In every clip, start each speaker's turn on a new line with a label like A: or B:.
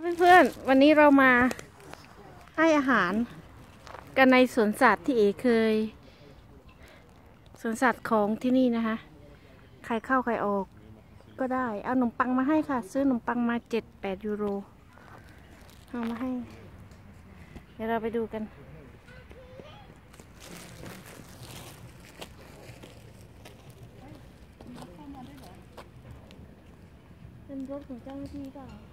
A: เพื่อนๆ วันนี้เรามาให้อาหารกันในสวนสัตว์ที่เอเคย สวนสัตว์ของที่นี่นะคะ ใครเข้าใครออกก็ได้ เอาขนมปังมาให้ค่ะ ซื้อขนมปังมาเจ็ดแปดยูโร เอามาให้ เดี๋ยวเราไปดูกันเป็นรถของเจ้าหน้าที่เปล่า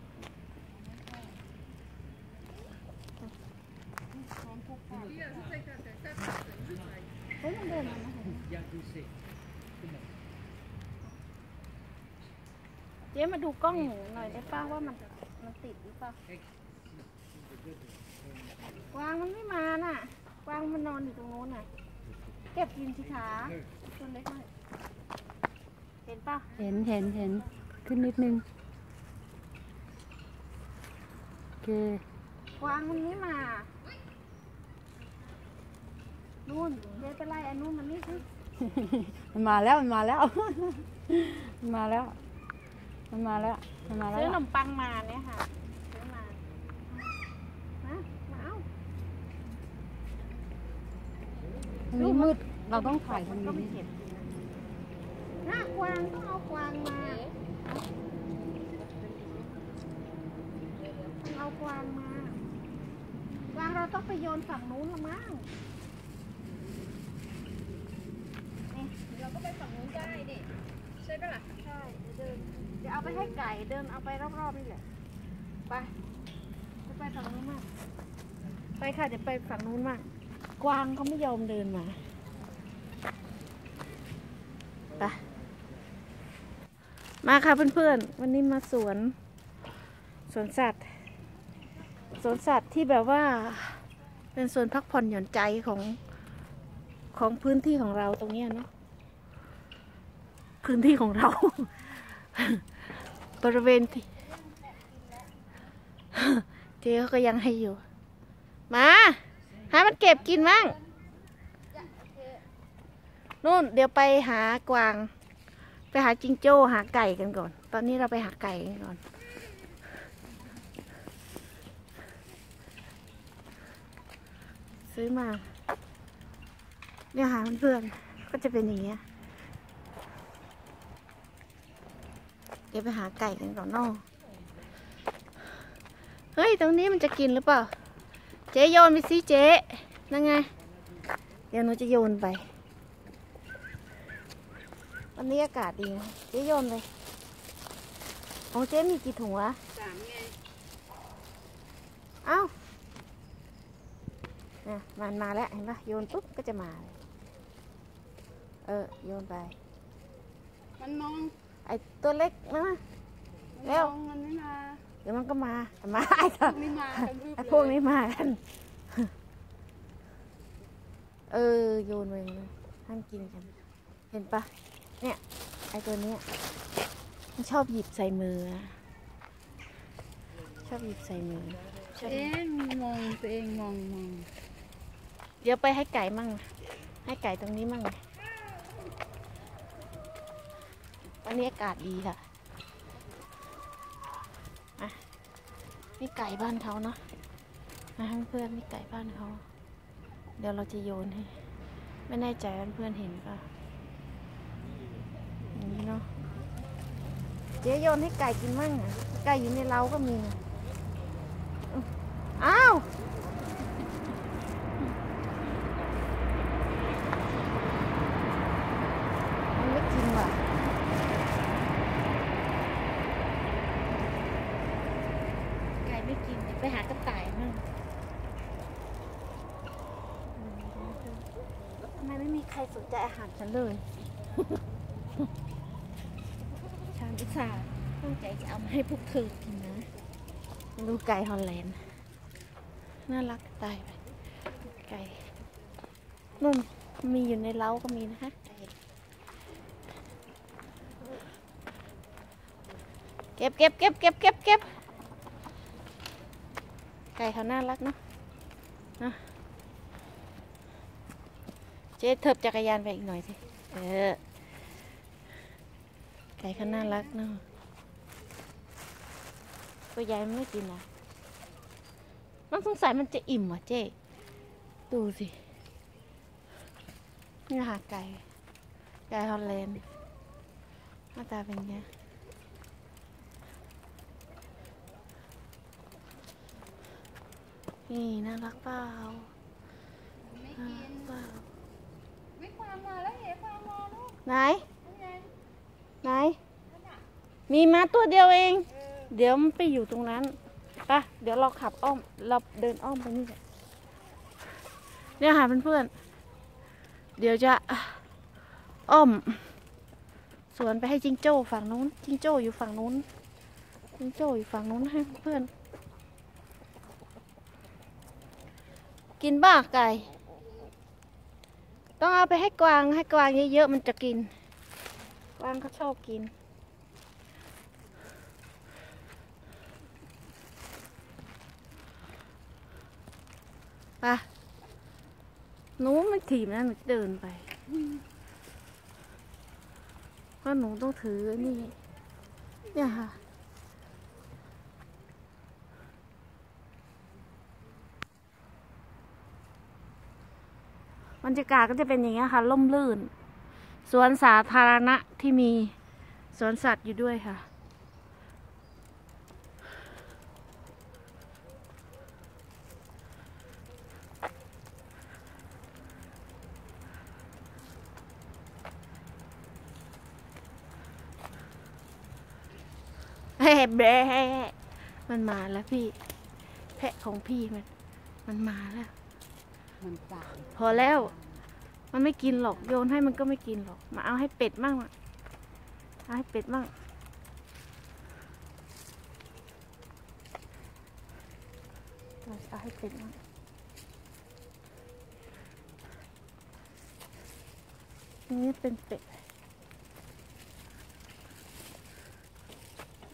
A: เฮ้ยมันเดินมานะคะเจ๊มาดูกล้องหนูหน่อยได้ป้าว่ามันมันติดหรือเปล่ากวางมันไม่มาน่ะกวางมันนอนอยู่ตรงโน้นน่ะ เก็บกินสิขาตัวเล็กหน่อยเห็นป่ะ
B: เห็นเห็นเห็นขึ้นนิดนึงโอเค
A: กวางมันไม่มา นู่นเจ๊ไปไล่อันนู้นมันนี่สิ
B: มันมาแล้วมันมาแล้ว มันมาแล้ว มันมาแล้วมันมาแล้ว
A: ซื้อขนมปังมาเนี่ยค่ะซื้อมาฮะมาเอา
B: ตรงนี้มืดเราต้องถ่ายตรง
A: ก็ไม่
B: นี้
A: เก็บหน้ากวางต้องเอากวางมาต้องเอากวางมากวางเราต้องไปโยนฝั่งนู้นละมั้ง เราก็ไปฝั่งนู้นได้ดิใช่ปะล่ะใช่เดินเดี๋ยวเอาไปให้ไก่เดินเอาไปรอบๆนี่แหละไปจะไปฝั่งนู้นมากไปค่ะเดี๋ยวไปฝั่งนู้นมากกวางเขาไม่ยอมเดินมาไปมาค่ะเพื่อนๆ วันนี้มาสวน สวนสัตว์ สวนสัตว์ที่แบบว่า เป็นสวนพักผ่อนหย่อนใจของของพื้นที่ของเราตรงเนี้ยเนาะ พื้นที่ของเรา บริเวณที่เจ๊เขาก็ยังให้อยู่ มาหามันเก็บกินมั่งนู่นเดี๋ยวไปหากวาง ไปหาจิงโจ้หาไก่กันก่อน ตอนนี้เราไปหาไก่กันก่อน ซื้อมาเนี่ยหาเพื่อนก็จะเป็นอย่างเงี้ย ดี๋ยวไปหาไก่กันก่อนเนอะเฮ้ย ตรงนี้มันจะกินหรือเปล่า เจ๊โยนไปสิเจ๊นั่นไง เดี๋ยวหนูจะโยนไป วันนี้อากาศดีนะเจ๊โยนเลยโอ้เจ๊มีกี่ถุงวะ
B: สามไง
A: เอ้าเนี่ยมันมาแล้ว เห็นปะโยนปุ๊บก็จะมาเลยเออ โยนไป
B: มันมอง
A: ไอตัวเล็กนะ
B: มัน
A: เร็ว
B: มองมันไม่มา
A: เดี๋ยวมันก็มามาไอ้
B: พวกนี้มากันรึบ
A: ไอ้
B: เลย
A: พวกนี้มากันเออโยนไปเลยห้ามกินกัน เห็นปะเนี่ยไอตัวเนี้ยมันชอบหยิบใส่มืออะชอบหยิบใส่มือชอบหยิ
B: เอ๊ะ
A: บ
B: มองตัวเองมองมอง
A: เดี๋ยวไปให้ไก่มั่งนะให้ไก่ตรงนี้มั่งนะ วันนี้อากาศดีค่ะอะนี่ไก่บ้านเขาเนาะนะเพื่อนนี่ไก่บ้านเขา เดี๋ยวเราจะโยนให้ ไม่แน่ใจว่าเพื่อนเห็นป่ะอย่างนี้เนาะเจ๊โยนให้ไก่กินมั่งอะไก่อยู่ในเล้าก็มีนะอ้าว มันไม่กินว่ะ ไก่ไม่กินเดี๋ยวไปหากระต่ายมั่งทำไมไม่มีใครสนใจอาหารฉันเลยฉันอุตส่าห์ตั้งใจจะเอามาให้พวกเธอกินนะ ดูไก่ฮอลแลนด์ น่ารักตายไปไก่นุ่นมีอยู่ในเล้าก็มีนะคะไก่เก็บเก็บเก็บเก็บเก็บเก็บ ไก่เขาน่ารักเนาะเนะเจ๊เถิบจักรยานไปอีกหน่อยสิ เออ ไก่เขาน่ารักเนาะตัวใหญ่ไม่กินอะมันสงสัยมันจะอิ่มว่ะเจ๊ ดูสิ นี่ค่ะไก่ ไก่ฮอลแลนด์หน้าตาเป็นไง นี่น่ารักเปล่า
B: ไม่กิน
A: เปล่า
B: ไม่ความมาแล้วเห็นความมาลูก
A: ไหน
B: นั่นไห
A: น มีม้าตัวเดียวเอง เดี๋ยวมันไปอยู่ตรงนั้นปะเดี๋ยวเราขับอ้อม เราเดินอ้อมไปนี่แหละเนี่ยค่ะเพื่อนๆ เดี๋ยวจะอ้อม สวนไปให้จิงโจ้ฝั่งนู้น จิงโจ้อยู่ฝั่งนู้นจิงโจ้อยู่ฝั่งนู้นให้เพื่อน กินบ้าไก่ ต้องเอาไปให้กวางให้กวางเยอะๆมันจะกิน กวางเขาชอบกิน ไปหนูไม่ถีบนะหนูเดินไป เพราะหนูต้องถือนี่ เนี่ยค่ะ บรรยากาศก็จะเป็นอย่างเงี้ยค่ะล่มลื่น สวนสาธารณะที่มีสวนสัตว์อยู่ด้วยค่ะแฮ่แบะมันมาแล้วพี่ แพะของพี่มัน มันมาแล้ว
B: มันจาง
A: พอแล้ว มันไม่กินหรอกโยนให้มันก็ไม่กินหรอก มาเอาให้เป็ดมั่งเอาให้เป็ดมั่งเอาให้เป็ดมั่งนี่เป็นเป็ด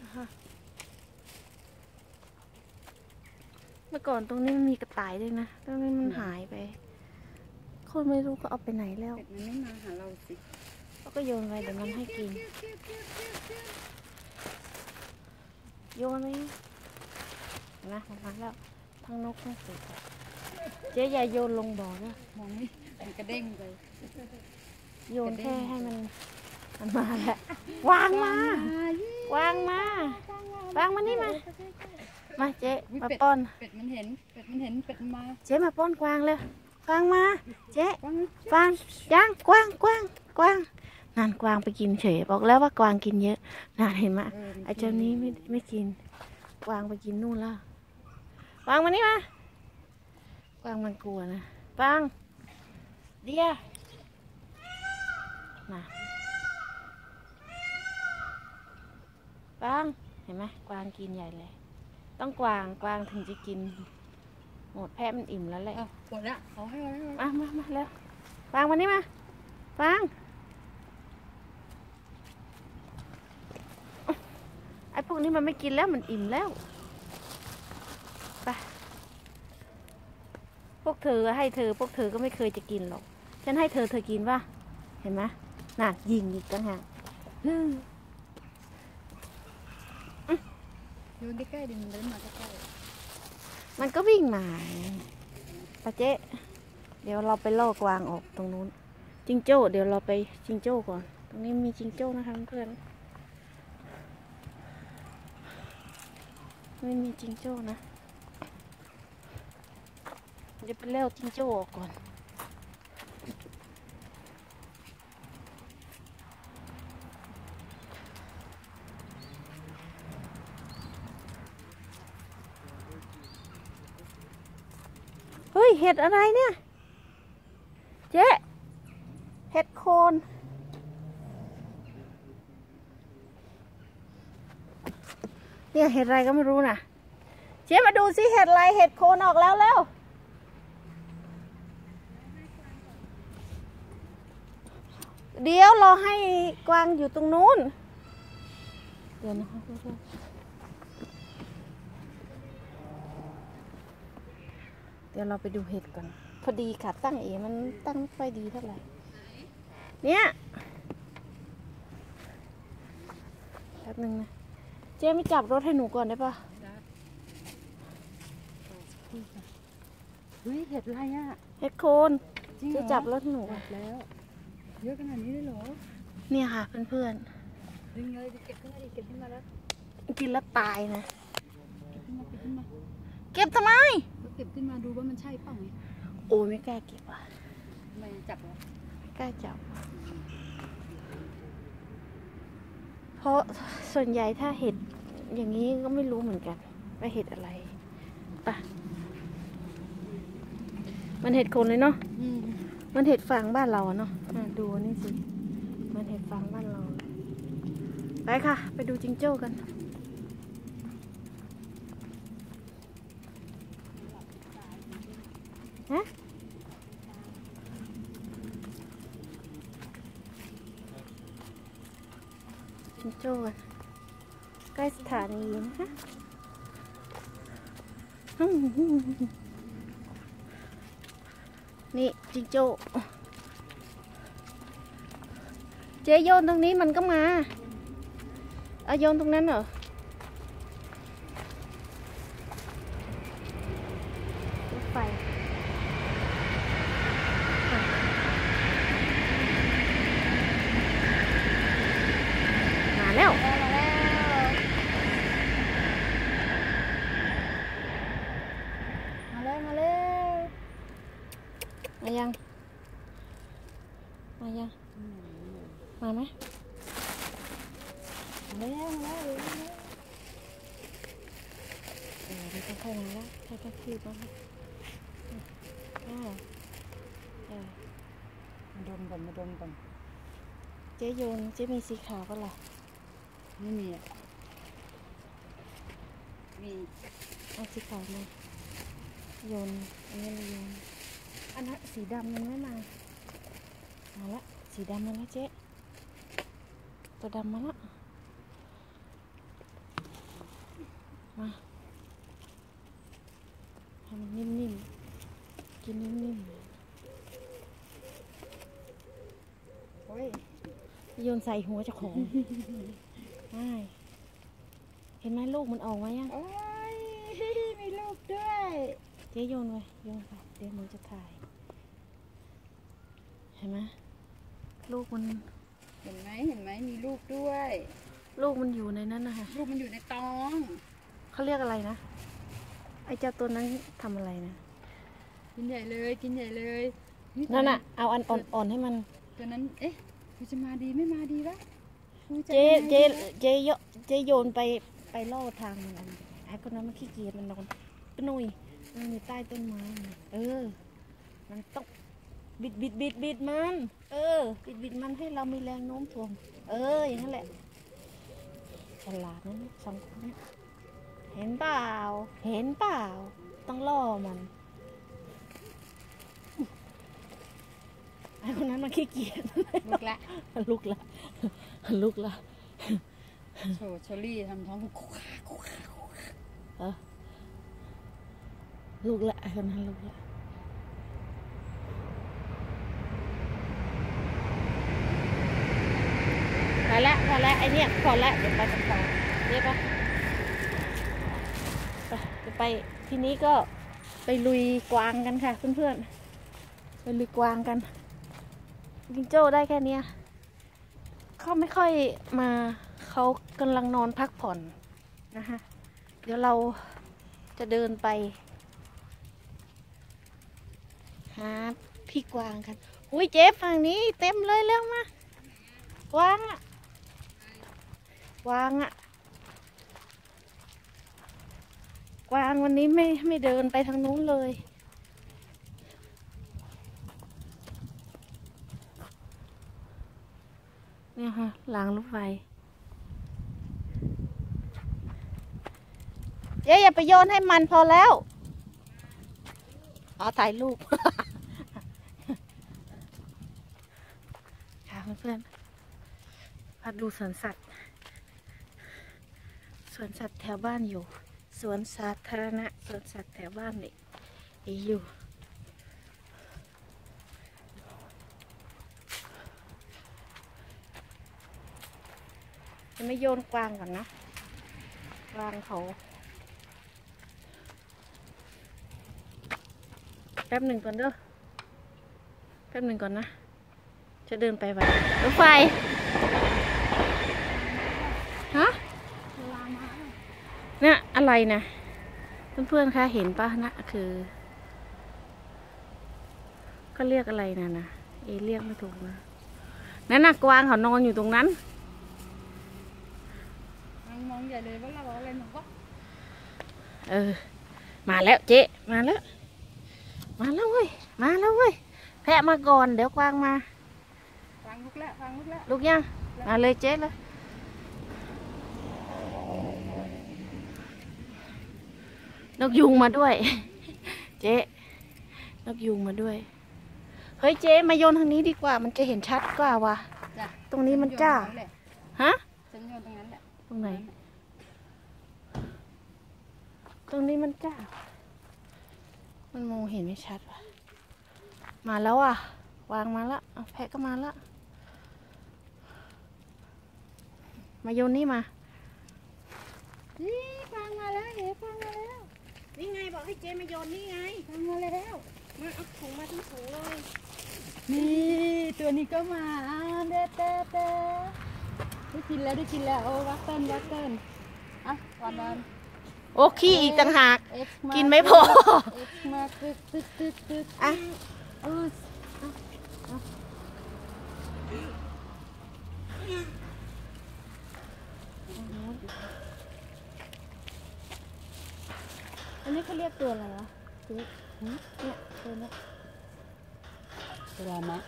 A: อ่าฮะเมื่อก่อนตรงนี้มันมีกระต่ายด้วยนะตรงนี้มันหายไป คนไม่รู้ก็เอาไปไหนแล้ว
B: เป็ดมันไม่มาหาเราสิ
A: เขาก็โยนไปเดี๋ยวมันให้กิน โยนเลยนะมันมาแล้ว ทั้งนกทั้งเป็ดอะเจ๊อย่าโยนลงบ่อนะ
B: มองไม่มันกระเด้งไป
A: โยนแค่ให้มัน มันมาแล้ววางมา วางมา วางมานี่มา มาเจ๊มาป้อน
B: เป็ดมันเห็นเป็ดมันเห็นเป็ดมันมา
A: เจ๊มาป้อนกวางเลยกวางมาเจ๊
B: ฟัง
A: กวางย่างกวางกวางกวางนั่นกวางไปกินเฉยบอกแล้วว่ากวางกินเยอะน่าเห็นไหม
B: เออมัน
A: ไอ้เจ้านี้ไม่ไม่กิน กวางไปกินนู่นแล้วกวางมานี่มากวางมันกลัวนะกวางเดียน่ะกวางเห็นไหมกวางกินใหญ่เลย ต้องกวางกวางถึงจะกิน หมดแพะมันอิ่มแล้วแหละ
B: เอาหมดละเอาให้เราให้เรา
A: มามามาแล้วฟางมานี่มาฟางไอ้พวกนี้มันไม่กินแล้วมันอิ่มแล้วไปพวกเธอให้เธอ พวกเธอก็ไม่เคยจะกินหรอก ฉันให้เธอเธอกินป่ะเห็นไหมน่ะยิงอีกต่างหากฮึ่ม
B: โยนใกล้ๆดิมันเดินมาใกล้
A: มันก็วิ่งมาปะเจ๊เดี๋ยวเราไปล่อกวางออกตรงนู้น จิงโจ้ เดี๋ยวเราไปจิงโจ้ก่อน ตรงนี้มีจิงโจ้นะคะเพื่อนไม่มีจิงโจ้นะ เดี๋ยวไปเล่าจิงโจ้ออกก่อน เห็ดอะไรเนี่ย เจ๊เห็ดโคนเนี่ยเห็ดอะไรก็ไม่รู้นะเจ๊มาดูสิเห็ดอะไรเห็ดโคนออกแล้วแล้วเดี๋ยวรอให้กวางอยู่ตรงนู้นเดี๋ยวนะคะ เพื่อนๆเดี๋ยวเราไปดูเห็ดก่อน พอดีค่ะตั้งเอมันตั้งไม่ค่อยดีเท่าไหร่ เนี่ยแป๊บนึงนะ เจ๊ไม่จับรถให้หนูก่อนได้ปะ
B: ๆได้ดูค่ะเฮ้ยเห็ดอะไรอะ
A: เฮ็ดโคน
B: จริงเหร
A: จะ
B: อ
A: จับรถหนู
B: จับแล้ว เยอะขนาดนี้เลยเหรอ
A: เนี่ยค่ะเพื่อน
B: ดึงเลยเก็บขึ้นมาดิเก็บขึ้นมาแล้ว
A: ๆกินแล้วตายนะ
B: เก็บขึ้นมาเก็บขึ้นมา
A: เก็บทำไม
B: ก็ เก็บขึ้นมาดูว่ามันใช่เปล่าไง
A: โอ้ยไม่กล้าเก็บอะ
B: ทำไมจับเหรอ
A: ไม่กล้าจับ เพราะส่วนใหญ่ถ้าเห็ดอย่างนี้ก็ไม่รู้เหมือนกันว่าเห็ดอะไรปะมันเห็ดโคนเลยเนาะ
B: อืม
A: มันเห็ดฟางบ้านเราอะเนาะอะดูอันนี่สิ มันเห็ดฟางบ้านเรา ไปค่ะ ไปดูจิงโจ้กัน ฮะ จิงโจ้กันใกล้สถานีนะคะอืมนี่จิงโจ้เจโยนตรงนี้มันก็มาเอาโยนตรงนั้นเหรอ รถไฟอะมาแล้ว
B: มาแล้วมาแล้ว
A: มายัง มายัง มาไหม
B: มาแล้วมาแล้ว
A: เออมันค่อยๆมาแล้วค่อยๆคืบมาแล้วอ่าเออ
B: มาดมก่อนมาดมก่อน
A: เจ๊ โยนเจ๊มีสีขาวก็ล่ะ
B: ไม่มีอะมี
A: เอาสีขาวมาโยนอันนี้เลยโยนอันนั้นสีดำมันไม่มามาละสีดำมาแล้วเจ๊ตัวดำมาละมาให้มันนิ่มๆกินนิ่ม
B: โอ้ย
A: ๆโยนใส่หัวเจ้าของง่ายเห็นไหมลูกมันออกมายัง
B: โอ้ยมีลูกด้วย
A: เจ๊โยนไว้โยนไปเดี๋ยวหนูจะถ่าย เห็นไหมลูกมัน
B: เห็นไหมเห็นไหมมีลูกด้วย
A: ลูกมันอยู่ในนั้นนะคะ
B: ลูกมันอยู่ในตอง
A: เขาเรียกอะไรนะไอ้เจ้าตัวนั้นทำอะไรนะ
B: กินใหญ่เลยกินใหญ่เลยตัว
A: นั่นน่ะ เอาอันอ่อนๆให้มัน
B: ตัวนั้นเอ๊ะ กูจะมาดีไม่มาดีวะกูจะ
A: เจ๊
B: ยังไง
A: เจ๊
B: ดีวะ
A: เจ๊โยเจ๊โยนไปไปล่อทางมันอันไอ้คนนั้นมันขี้เกียจมันนอนกระนุยมันอยู่ใต้ต้นไม้เออ มันต้องบิดบิดบิดบิดมัน เออ บิดบิดมันให้เรามีแรงโน้มถ่วง เออ อย่างนั้นแหละ ฉลาดนะสองคนเนี้เห็นเปล่า เห็นเปล่า ต้องล่อมัน ไอ้คนนั้นมันขี้เกียจ
B: ลูกละ
A: ลุกละลุกละ
B: โชว์เชอรี่ทำท้องคุกคาคุกคาคุกคา
A: เออลุกละไอ้คนนั้นลุกละพอละพอละไอเนี้ยพอละเดี๋ยวไปกันต่อเรียกปะไปจะไปทีนี้ก็ไปลุยกวางกันค่ะเพื่อนๆไปลุยกวางกัน จิงโจ้ได้แค่เนี้ยเขาไม่ค่อยมาเขากำลังนอนพักผ่อนนะคะเดี๋ยวเราจะเดินไป หาพี่กวางกันอุ้ยเจ๊ฝั่งนี้เต็มเลยเร็วมากวางอะกวางอะกวางวันนี้ไม่ไม่เดินไปทางนู้นเลย เนี่ยค่ะหลังรถไฟเจ๊อย่าไปโยนให้มันพอแล้วเอาถ่ายรูป ค่ะเพื่อนๆมาดูสวนสัตว์ สวนสัตว์แถวบ้านอยู่ สวนสาธารณะ สวนสัตว์แถวบ้านนี่อยู่ จะไม่โยนกวางก่อนนะกวางเขาแป๊บหนึ่งก่อนเด้อแป๊บหนึ่งก่อนนะ จะเดินไปไหวรถไฟฮะเนี่ยอะไรนะเพื่อนๆคะเห็นปะนะคือก็เรียกอะไรนะนะเอเรียกไม่ถูกนะนั่นนะกวางเขานอนอยู่ตรงนั้น
B: องใหญ่เลยว่าเราอะไรหนูก็
A: เออ มาแล้วเจ๊มาแล้ว มาแล้วเว้ย มาแล้วเว้ย แพะมาก่อนเดี๋ยวกวางมา
B: ฟังลุกแล้วฟังลุกแล้ว
A: ลูกยังมาเลยเจ๊เลยนกยุงมาด้วย เจ๊นกยุงมาด้วย เฮ้ยเจ๊มาโยนทางนี้ดีกว่า มันจะเห็นชัดกว่าว่ะ
B: จ้ะ
A: ตรงนี้มันจ้า ฮะ
B: ฉันโยนตรงนั้นแหละ
A: ตรงไหน ต รงนี้มันจ้า มันมองเห็นไม่ชัดว่ะ มาแล้วอะ วางมาละเอาแพะก็มาละ มาโยนนี่มา
B: นี่ฟังมาแล้วเอ๋ฟังมาแล้ว
A: นี่ไงบอกให้เจมาโยนนี่ไง
B: ฟังมาแล้ว
A: มาเอาถุงมาทั้งถุงเลย
B: นี่ตัวนี้ก็มาเด้อเด้อเด้อได้กินแล้วได้กินแล้วโอ้วักเติ้ลวักเติ้ลอะก่อนนอน
A: โอ้ขี้อีกต่างหาก
B: เอ็กซ์มา
A: กินไม่พอ
B: เอ็กซ์มาตึ๊ดตึ๊ดตึ๊ดตึ๊ด
A: อะ
B: เออ
A: อันนี้เขาเรียกตัวอะไรวะเจ๊เนี่ยตัวเนี้ย
B: เวลามะ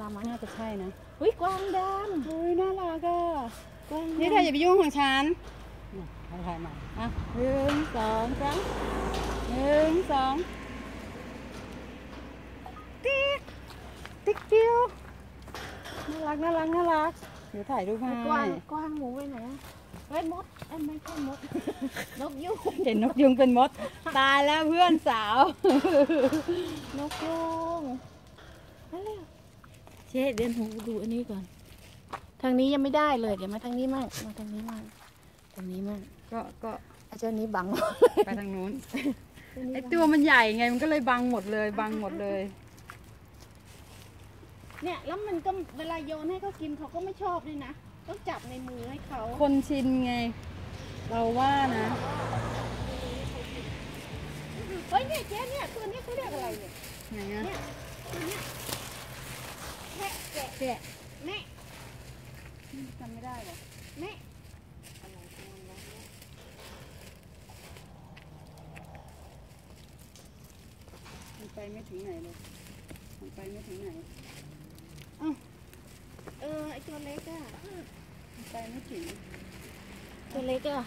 A: ลามา
B: น่าจะใช่นะ
A: อุ้ยกวางด
B: เฮ้ยน่ารักอะำ
A: กวาง
B: นี่เธออย่าไปยุ่งของฉัน นี่เอาถ่ายมาอะหนึ่งสองสามหนึ่งสองติ๊กติ๊กเดียวน่ารักน่ารักน่ารักเดี๋ยวถ่ายรูปให้
A: กว้างกว้างหมูไปไหนอะเฮ้ยมดเอ้ยไม่ใช่มดนกยุง
B: เห็นนกยุงเป็นมด ตายแล้วเพื่อนสาว
A: นกยุงเร็วเจ๊เดินหูดูอันนี้ก่อน ทางนี้ยังไม่ได้เลย เดี๋ยวมาทางนี้มั่งมาทางนี้มั่งทางนี้มั่ง
B: ก็ก็
A: อาจารย์นี้บัง
B: ไปทางนู้นไอตัวมันใหญ่ไงมันก็เลยบังหมดเลยบังหมดเลย
A: เนี่ยแล้วมันก็เวลาโยนให้เขากินเขาก็ไม่ชอบด้วยนะต้องจับในมือให้เขา
B: คนชินไง เราว่านะ
A: เฮ้ยเนี่ยเจ๊เนี่ยตัวนี้เขาเรียกอะไรเนี่ย
B: ไหนอะ
A: เนี่ยตัวเนี้ยแพะแกะ
B: แกะ
A: แม่
B: จำไม่ได้หรอ
A: แม่
B: ไปไม่ถึงไหนเลยมันไปไม่ถึงไหน
A: เออไอตัวเล็กอะ
B: มันไปไม่ถึง
A: ตัวเล็กอะ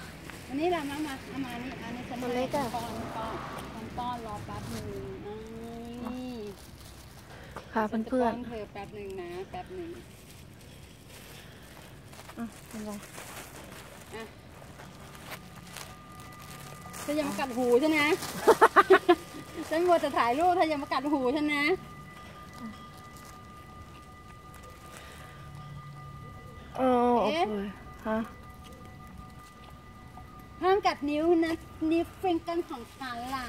B: วันนี้เรามามาเอามานี่อันนี้ฉัน
A: ตัวเล็กอะ
B: ป้อนป้อนป้อนป้อนรอแป๊บหนึ่งอ่านี่
A: ค่ะ
B: ฉัจะ
A: เพื่อน
B: ป้เธอแป๊บหนึ่งนะแป๊บหนึ่ง
A: ๆอะเป็นไร
B: เธออย่ามากัดหูฉันนะ ฉันมัวจะถ่ายรูปเธออย่ามากัดหูฉันนะ
A: เออโอเคฮะ
B: ห้ามกัดนิ้วนะ นิ้วฟิงเกันของฉันล่ะ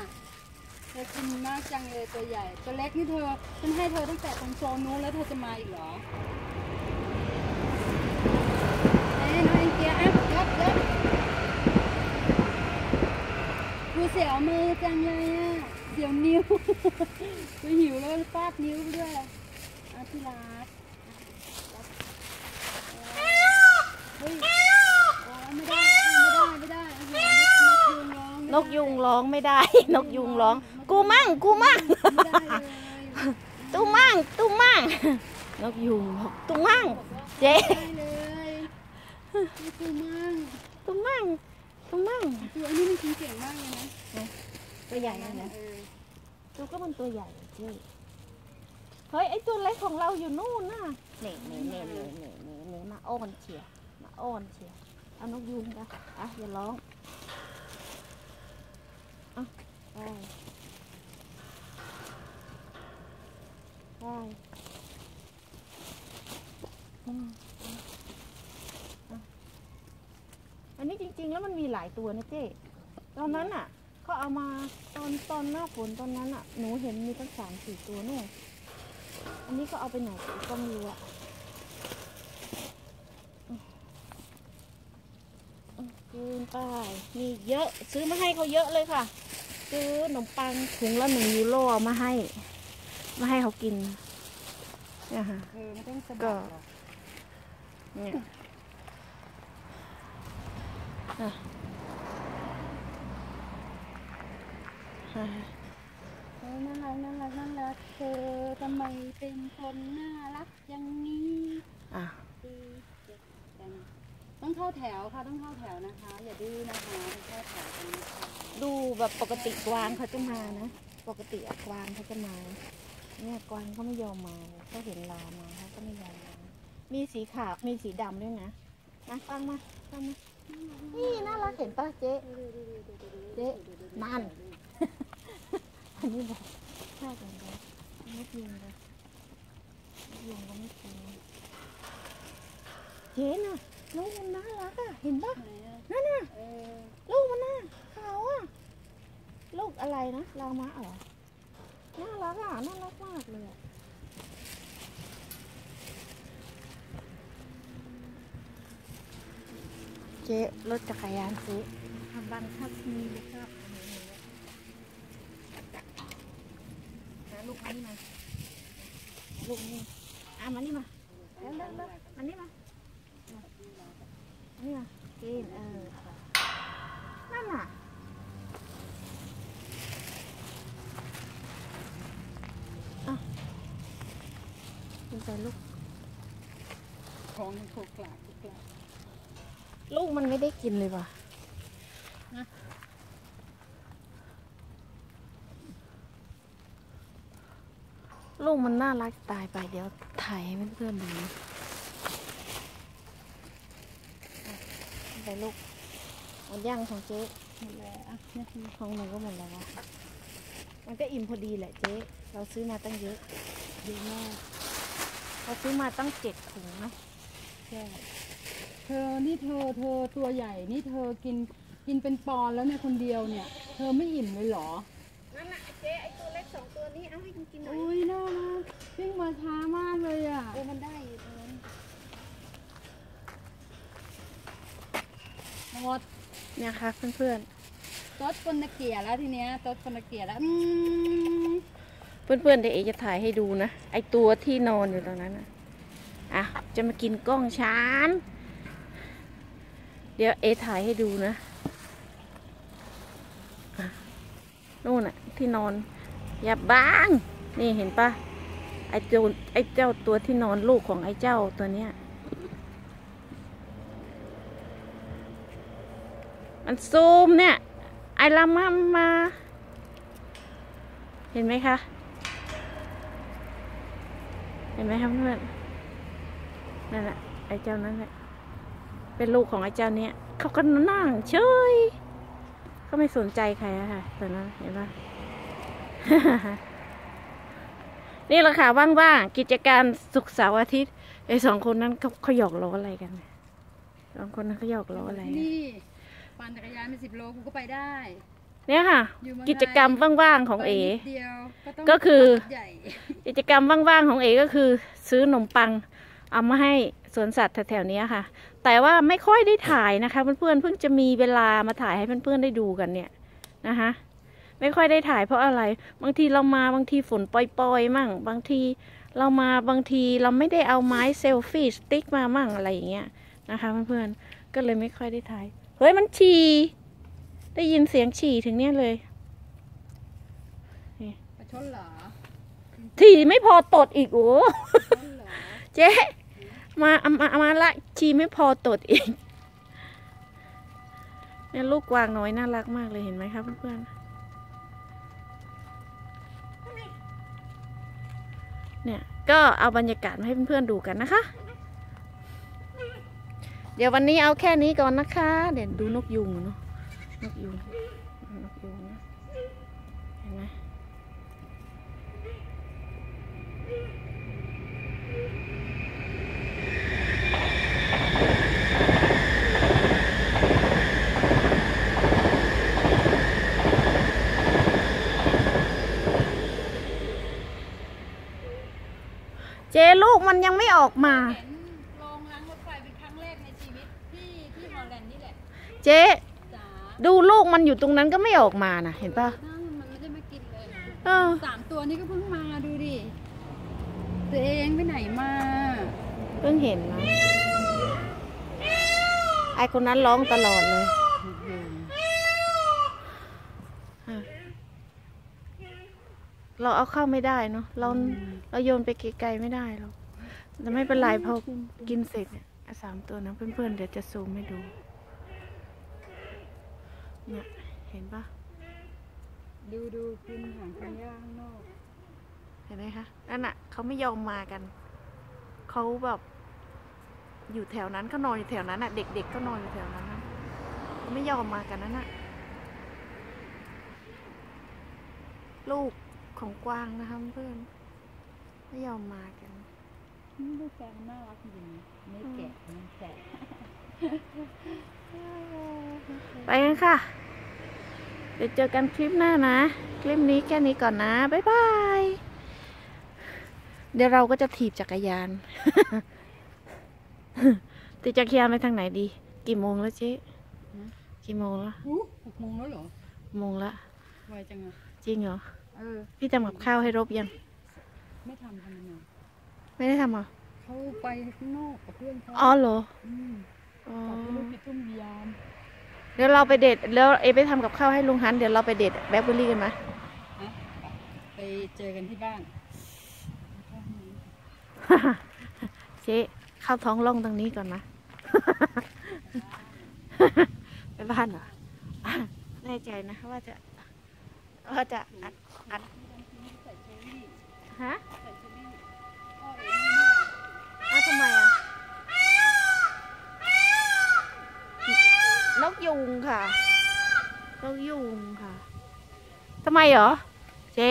B: เธอกินมากจังเลยตัวใหญ่ ตัวเล็กนี่เธอ ฉันให้เธอตั้งแต่ตรงโซนนู้นแล้วเธอจะมาอีกเหรอเอ้ยน้องเอ็นเกียร์อะยกยกดูเสียวมือจังเลยอะเสียวนิ้วกูหิวแล้วปาดนิ้วไปด้วยเอาที่รักเฮ้ยอ๋อไม่ได้ไม่ได้ไม่ได้โอ้โหนกยุงร้อง
A: นกยุงร้องไม่ได้ นกยุงร้อง กูมั่งกูมั่ง
B: ไม่ได้เลย
A: ตุ้มั่งตุ้มั่งนกยุงบอกตุ้มั่งเจ๊
B: ไม่ได้เลยนี่คือมั่ง
A: ตุ้มั่งตุ้มั่ง
B: ตัวอันนี้มันกินเก่งมากเลยนะ
A: ตัวใหญ่นะ
B: เออ
A: ตัวก็มันตัวใหญ่เจ๊เฮ้ยไอตัวเล็กของเราอยู่นู่นน่ะเน่เน่เน่เน่เน่เน่เน่มาอ้อนเชียมาอ้อนเชียเอานกยุงกันอะอย่าร้องอะไปไปอันนี้จริง ๆ แล้วมันมีหลายตัวนะเจ๊ตอนนั้นอะ เขาเอามาตอนตอนหน้าฝนตอนนั้นอะหนูเห็นมีตั้งสามสี่ตัวนู่นอันนี้ก็เอาไปไหนก็ไม่รู้อะอืมอืมกินไปมีเยอะซื้อมาให้เขาเยอะเลยค่ะ ซื้อขนมปังถุงละหนึ่งยูโรมาให้ มาให้เขากินเนี่ยค่ะก็เนี่ยอะอะ
B: เออ น่ารักน่ารักน่ารักเธอทำไมเป็นคนน่ารักอย่างนี้
A: อะ
B: ต้องเข้าแถวค่ะต้องเข้าแถวนะคะ อย่าดื้อนะคะต้องเข้าแถวกันนะคะ
A: ดูแบบปกติกวางเขาจะมานะปกติกวางเขาจะมา เนี่ยกวางเขาไม่ยอมมาเลยเขาเห็นลามาเขาก็ไม่ยอมมามีสีขาวมีสีดำด้วยนะนะฟังมาฟังมานี่น่ารักเห็นป่ะเจ๊เจ๊นั่น อันนี้บอกชอบอย่างเดียวไม่กินเลยไม่ยงก็ไม่กินเจ๊น่ะลูกมันน่ารักอะ เห็นปะ
B: นั่
A: นน่ะลูกมันน่ะเขาอะ ลูกอะไรนะลาวมะเหรอ น่ารักอะ น่ารักมากเลยเจ๊รถจักรยานเจ๊ทำบังคับมีลูกครับ แล้วลูกมานี่มาลูกนี่อะมานี่มาเร็วเร็วเร็วมานี่มามานี่มากินเออนั่นน่ะอะกินไปลูก
B: ของโคกลาโคกลา
A: ลูกมันไม่ได้กินเลยว่ะ
B: นะ
A: ลูกมั นน่ารักตายไปเดี๋ยวถ่ายให้เพื่อนๆดูนะอะกินไปลูกหมดย่างของเจ๊
B: หมดแล้วอะเนี่ย
A: ของหนูก็หมดแล้ววะมันก็อิ่มพอดีแหละเจ๊ เราซื้อมาตั้งเยอะ
B: ดีมาก
A: เราซื้อมาตั้งเจ็ดถุงเนาะ
B: ใช่เธอนี่เธอเธอตัวใหญ่นี่เธอกินกินเป็นปอนด์แล้วเนี่ยคนเดียวเนี่ย เธอไม่อิ่มเลยเหรอ
A: นั่นน่ะเจ๊ ให้กินกินหน่อย
B: อุ้ยน่ารักวิ่งมาช้ามากเลยอะ
A: เออมันได้อยู่ตรงนั้น
B: หมด
A: เนี่ยค่ะเพื่อน
B: ตดคนตะเกียแล้วทีเนี้ยตดคนตะเกียแล้วอืม
A: ๆเพื่อนๆเดี๋ยวเอจะถ่ายให้ดูนะ ไอตัวที่นอนอยู่ตรงนั้นนะอะจะมากินกล้องช้านเดี๋ยวเอถ่ายให้ดูนะอะนู่นน่ะที่นอน อย่าบ้างนี่เห็นปะไอเจ้าไอเจ้าตัวที่นอนลูกของไอเจ้าตัวเนี้ย มันซูมเนี่ย ไอลามามา เห็นไหมคะ เห็นไหมครับเพื่อนนั่นแหละไอ้เจ้านั้นแหละเป็นลูกของไอ้เจ้าเนี้ยเขาก็นั่งเฉยเขาไม่สนใจใครอะค่ะตอนนั้นเห็นปะ นี่แหละค่ะว่างๆกิจการสุกร์เสาร์อาทิตย์ไอ้สองคนนั้นเขาเขาหยอกล้ออะไรกันสองคนนั้นเขาหยอกล้ออะไรกัน
B: นี่ปั่นจักรยานไปสิบโลกูก็ไปได้
A: เนี่ยค่ะ
B: อยู่เมืองไทย
A: กิจกรรมว่างๆของเอ
B: ไปนิดเดียวต้อง
A: ก็คือ
B: ใหญ่
A: กิจกรรมว่างๆของเอก็คือ ซื้อขนมปัง เอามาให้สวนสัตว์แถวๆเนี้ยค่ะ แต่ว่าไม่ค่อยได้ถ่ายนะคะ เพื่อนๆเพิ่งจะมีเวลามาถ่ายให้เพื่อนๆได้ดูกันเนี่ยนะคะ ไม่ค่อยได้ถ่ายเพราะอะไร บางทีเรามาบางทีฝนปล่อยๆมั่ง บางทีเรามาบางทีเราไม่ได้เอาไม้เซลฟี่สติ๊กมามั่งอะไรอย่างเงี้ยนะคะเพื่อนๆก็เลยไม่ค่อยได้ถ่ายเฮ้ยมันฉี่ได้ยินเสียงฉี่ถึงเนี่ยเลย
B: ประชดเหรอ
A: ฉี่ไม่พอตดอีกโอ้
B: ประชดเหรอ
A: เจ๊มาเอามาเอามาละชีไม่พอตดอีกเนี่ยลูกกวางน้อยน่ารักมากเลยเห็นไหมครับเพื่อนๆ เนี่ยก็เอาบรรยากาศมาให้เพื่อนๆดูกันนะคะ เดี๋ยววันนี้เอาแค่นี้ก่อนนะคะ เดี๋ยวดูนกยุงเนาะนกยุงนกยุงนะเห็นไหม เจ๊ลูก มันยังไม่ออกมา
B: เห็นโรงล้างรถไฟเป็นครั้งแรกในชีวิตที่ที่ฮอลแลนด์นี่แหละ
A: เจ๊
B: จ๋า
A: ดูลูกมันอยู่ตรงนั้นก็ไม่ออกมานะเห็นปะ
B: นั่นมันไม่ได้มากินเลย
A: เออ
B: สามตัวนี้ก็เพิ่งมาดูดิตัวเองไปไหนมา
A: เพิ่งเห็นนะไอคนนั้นร้องตลอดเลยอะเราเอาเข้าไม่ได้เนาะเราเราโยนไปไกลๆไม่ได้หรอก แต่ไม่เป็นไรพอกินเสร็จเนี่ยไอ้สามตัวนะเพื่อนๆเดี๋ยวจะซูมให้ดู เนี่ย เห็นปะ
B: ดูดูกินหางคันย่าข้างนอก
A: เห็นไหมคะ นั่นน่ะเขาไม่ยอมมากัน เขาแบบอยู่แถวนั้นก็นอนอยู่แถวนั้นน่ะ เด็กๆก็นอนอยู่แถวนั้นน่ะเขาไม่ยอมมากันนั่นน่ะ ลูกของกวางนะคะเพื่อน ไม่ยอมมากัน
B: นี่ลูกแกมันน่ารักจริงๆไม่แกะมันแกะ
A: ไปกันค่ะ เดี๋ยวเจอกันคลิปหน้านะ คลิปนี้แค่นี้ก่อนนะ บ๊ายบาย เดี๋ยวเราก็จะถีบจักรยานตีจักรยานไปทางไหนดี กี่โมงแล้วเจ๊กี่โมงแล้ว
B: อู้หกโมงแล้วเหรอ
A: โมงละ
B: ไวจังอะ
A: จริงเหรอ
B: เออ
A: พี่ทำกับข้าวให้รบยัง
B: ไม่ทำทำยังไง
A: ไม่ได้ทำเหรอ
B: เขาไปข้างนอกกับเพื่อนเขา
A: อ๋อเหรอ
B: ม
A: อ๋อ ก
B: ลับไปลูกไปตุ้มยาม
A: เดี๋ยวเราไปเด็ดแล้วเอไปทำกับข้าวให้ลุงฮันเดี๋ยวเราไปเด็ดแบล็คเบอร์รี่กันไหม
B: ฮะไปเจอกันที่บ้าน
A: เจ๊เข้าท้องร่องตรงนี้ก่อนนะ ไปบ้านเหรออะแน่ใจนะว่าจะว่าจะอัดอัด
B: ใส่เชอรี่
A: ฮะ
B: ใส่
A: อ้าวทำไมอะ นกยุงค่ะ นกยุงค่ะ ทำไมเหรอ เจ๊